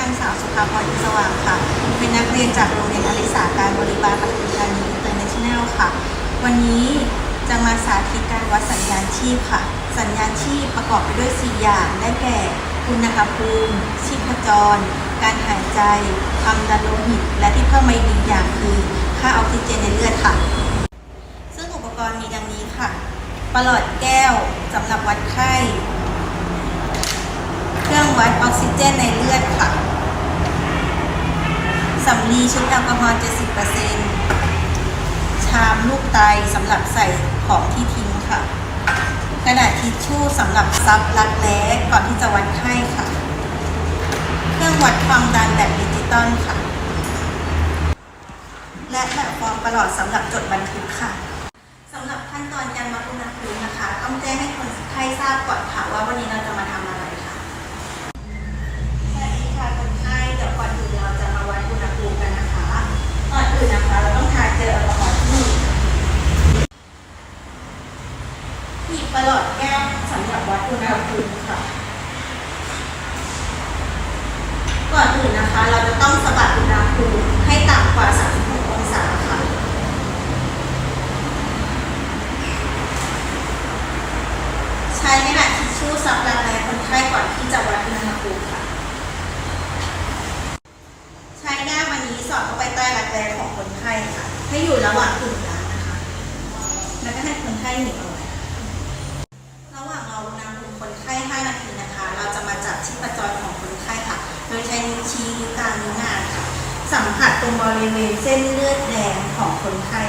นางสาวสุภาพรีสว่างค่ะ เป็นนักเรียนจากโรงเรียนอลิสาการบริบาลปทุมธานีอินเตอร์เนชั่นแนลค่ะ วันนี้จะมาสาธิตการวัดสัญญาณชีพค่ะ สัญญาณชีพประกอบไปด้วย 4 อย่าง ได้แก่อุณหภูมิ ชีพจร การหายใจ ความดันโลหิต และที่เพิ่มมาอีกหนึ่งอย่างคือ ค่าออกซิเจนในเลือดค่ะ ซึ่งอุปกรณ์มีดังนี้ค่ะ ประหลอดแก้วสำหรับวัดไข้ เครื่องวัดออกซิเจนในเลือดค่ะำลีชุดแอลกอฮอล์70%ชามลูกไตสำหรับใส่ของที่ทิ้งค่ะ กระดาษทิชชู่สำหรับซับรักแร้ก่อนที่จะวัดไข้ค่ะ เครื่องวัดความดันแบบดิจิตอลค่ะ และแบบฟอร์มประหลอดสำหรับจดบันทึกค่ะสำหรับขั้นตอนการวัดอุณหภูมินะคะ ต้องแจ้งให้คนไข้ทราบก่อนค่ะว่าวันนี้เราจะมาทำอะไรค่ะ สวัสดีค่ะคนไข้เดี๋ยวก่อนอื่นเราจะมาวัดอุณหภูมิกันนะคะก่อนอื่นนะคะ เราต้องทาเจลแอลกอฮอล์ที่มือ หยิบประหลอดแก้วสำหรับวัดอุณหภูมิค่ะ ก่อนอื่นนะคะ เราจะต้องสะบัดอุณหภูมิให้ต่ำกว่า 36 องศาค่ะ ใช้กระดาษทิชชู่ซับรักแรคนไข้ก่อนที่จะวัดอุณหภูมิค่ะ ใช้ด้ามอันนี้สอดเข้าไปใต้รักแร้ของคนไข้ค่ะ ให้อยู่ระหว่างกลุ่มกลางนะคะ แล้วก็ให้คนไข้หนีบเอาไว้ระหว่างรออุณหภูมิคนไข้ 5 นาทีนะคะ เราจะมาจับชีพจรของคนไข้ค่ะ โดยใช้นิ้วชี้นิ้วกลางนิ้วนางค่ะ สัมผัสตรงบริเวณเส้นเลือดแดงของคนไข้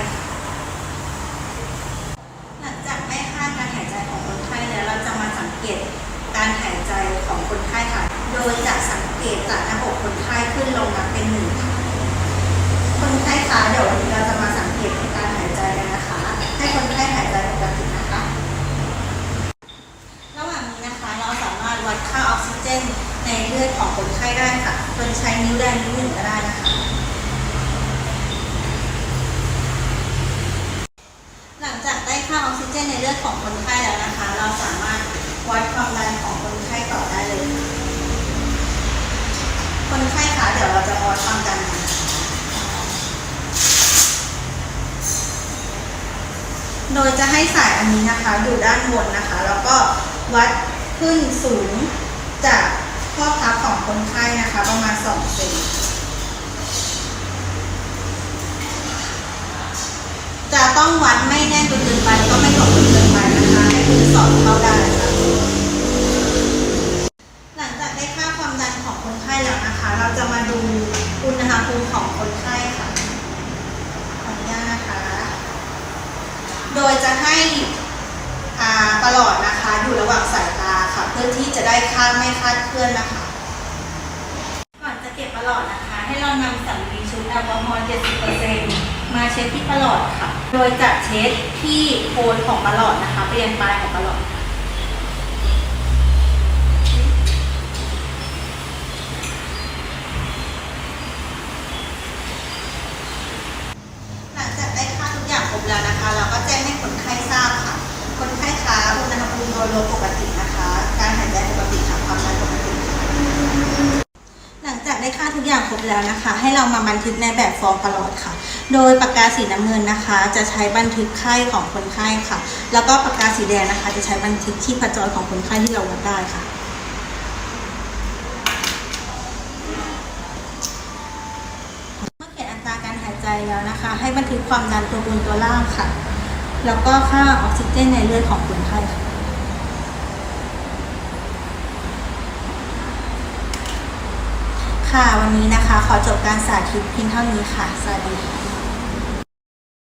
หลังจากได้ค่าการหายใจของคนไข้แล้วเราจะมาสังเกตการหายใจของคนไข้ค่ะ โดยจะสังเกตจากหน้าอกคนไข้ขึ้นลงนับเป็นหนึ่งค่ะคนไข้คะเดี๋ยววันนี้เราจะมาสังเกตการหายใจกันนะคะ ให้คนไข้หายใจปกตินะคะ ระหว่างนี้นะคะเราสามารถวัดค่าออกซิเจน ในเลือดของคนไข้ได้ค่ะโดยใช้นิ้วแดงนิ้วหนึ่งก็ได้นะคะ หลังจากได้ค่าออกซิเจนในเลือดของคนไข้แล้วนะคะ เราสามารถวัดความดันของคนไข้ต่อได้เลยค่ะคนไข้คะเดี๋ยวเราจะวัดความดันกันโดยจะให้สายอันนี้นะคะอยู่ด้านบนนะคะ แล้วก็วัดขึ้นสูงจาก ข้อพับของคนไข้นะคะ ประมาณ2เซนจะต้องวัดไม่แน่นจนเกินไปก็ไม่หย่อนจนเกินไปนะคะให้มือสอดเข้าได้ค่ะหลังจากได้ค่าความดันของคนไข้แล้วนะคะ เราจะมาดูอุณหภูมิของคนไข้ค่ะขออนุญาตนะคะ โดยจะให้อ่า พื่อที่จะได้ค่าไม่คาดเคลื่อนนะคะ ก่อนจะเก็บประหลอดนะคะ ให้เรานำสำลีชุดแอลกอฮอล์70%มาเช็ดที่ประหลอดค่ะ โดยจะเช็ดที่โคนของประหลอดนะคะไปยังปลายของประหลอดค่ะหลังจากได้ค่าทุกอย่างครบแล้วนะคะเราก็แจ้งให้คนไข้ทราบค่ะ คนไข้คะอุณหภูมิโดยรวมปกตินะคะ การหายใจปกติค่ะความดันปกติค่ะ หลังจากได้ค่าทุก อย่างครบแล้วนะคะ ให้เรามาบันทึกในแบบฟอร์มประหลอดค่ะ โดยปากกาสีน้ำเงินนะคะ จะใช้บันทึกไข้ของคนไข้ค่ะ แล้วก็ปากกาสีแดงนะคะ จะใช้บันทึกชีพจรของคนไข้ที่เราวัดได้ค่ะเมื่อเขียนอัตราการหายใจแล้วนะคะให้บันทึกความดันตัวบนตัวล่างค่ะ แล้วก็ค่าออกซิเจนในเลือดของคนไข้ค่ะ ค่ะ วันนี้นะคะ ขอจบการสาธิตเพียงเท่านี้ค่ะ สวัสดีค่ะ